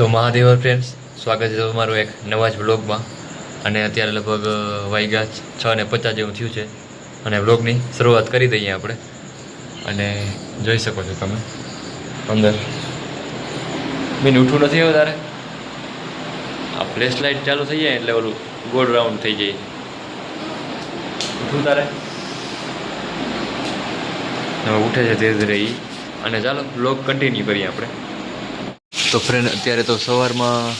તો મહાદેવર ફ્રેન્ડ્સ સ્વાગત છે તમારું એક નવા જ વ્લોગમાં અને અત્યારે લગભગ વાગ્યા છ ને પચાસ જેવું થયું છે. અને વ્લોગની શરૂઆત કરી દઈએ આપણે. અને જોઈ શકો છો તમે. અંદર. બેન, ઉઠવું નથી વધારે આ ફ્લેશ લાઇટ ચાલુ થઈ જાય એટલે ઓલું ગોળ રાઉન્ડ થઈ જાય. ઉઠવું તારે? ઉઠે છે ધીરે ધીરે એ અને ચાલો વ્લોગ કન્ટિન્યુ કરીએ આપણે. તો ફ્રેન્ડ અત્યારે તો સવારમાં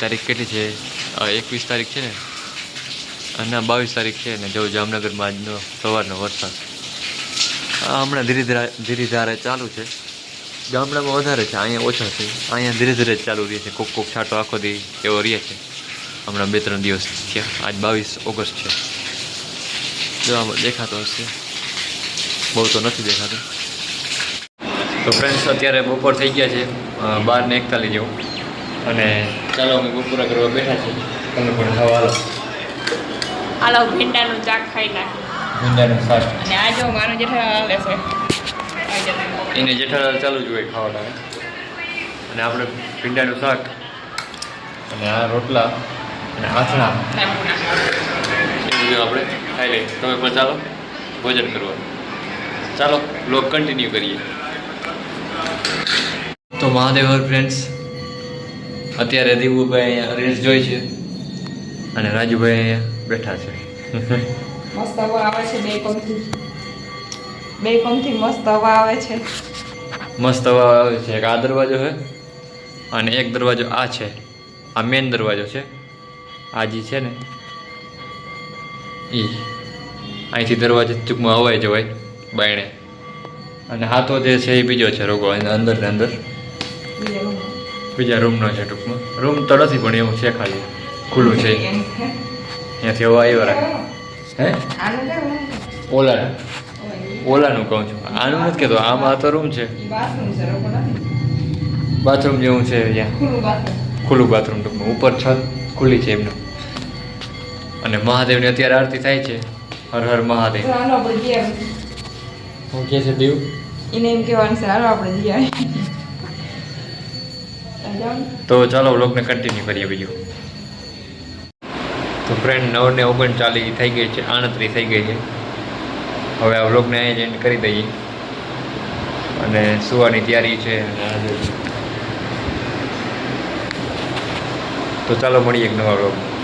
તારીખ કેટલી છે? એકવીસ તારીખ છે ને? અને બાવીસ તારીખ છે ને જો જામનગરમાં આજનો સવારનો વરસાદ. હમણાં ધીરે ધીરે ધીરે ધારે ચાલુ છે. ગામડામાં વધારે છે, અહીંયા ઓછા છે. અહીંયા ધીરે ધીરે ચાલુ રહે છે, કોક કોક છાંટો આખો દી એવો રહે છે. હમણાં બે ત્રણ દિવસ થયા, આજ બાવીસ ઓગસ્ટ છે. જો દેખાતો હશે. બહુ તો નથી દેખાતું. તો ફ્રેન્ડ્સ અત્યારે બપોર થઈ ગયા છે. બાર ને એકતાલીસ જેવું. અને ચાલો અમે બપોરા કરવા બેઠા છીએ. તમે પણ ખાવા હાલો. હાલો ભીંડાનું શાક ખાઈ નાખ ભીંડાનું શાક. અને આ જો મારો જેઠાલાલ લેશે આ એને જેઠાલાલ ચાલુ જ હોય ખાવાના અને આપણે ભીંડાનું શાક. અને આ રોટલા અને આથણા. એ બધું આપણે ખાઈ લઈએ. તમે પણ ચાલો ભોજન કરવા. ચાલો બ્લોગ કન્ટિન્યુ કરીએ. તો મહાદેવ ફ્રેન્ડ્સ અત્યારે દીવુભાઈ અહીંયા રીલ્સ જોઈ છે અને રાજુભાઈ અહીંયા બેઠા છે. મસ્ત હવા આવે છે બે પંખી. બે પંખી મસ્ત હવા આવે છે. મસ્ત હવા આવે છે. એક આ દરવાજો છે અને એક દરવાજો આ છે. આ મેન દરવાજો છે. આ જે છે ને એ અહીંથી દરવાજો ટૂંકમાં હવાઈ જવાય બાયણે. અને હાથો જે છે એ બીજો છે રોગો અંદર ને અંદર. બીજા રૂમનો છે ટૂંકમાં. રૂમ તો નથી પણ એવું છે ખાલી. ખુલ્લું છે. ત્યાંથી હવા આવ્યો રાખે. હે? ઓલા ઓલાનું? ઓલાનું કહું છું. આનું નથી કહેતો. આમાં તો રૂમ છે. બાથરૂમ જેવું છે ત્યાં. ખુલ્લું બાથરૂમ ટૂંકમાં. ઉપર છત ખુલ્લી છે એમનું. અને મહાદેવની અત્યારે આરતી થાય છે. હર હર મહાદેવ. હું કે છે દેવ? એને એમ કહેવાનું છે હાલો આપણે જઈ આવીએ. ચાલ જાઓ ને. તો ચાલો વ્લોગને કન્ટિન્યુ કરીએ બીજું તો ફ્રેન્ડ નવ ને ઓગણચાલીસ થઈ ગઈ છે આણત્રીસ થઈ ગઈ છે. હવે આ વ્લોગને અહીં જ એન્ડ કરી દઈએ. અને સુવાની તૈયારી છે. તો ચાલો મળીએ એક નવા વ્લોગમાં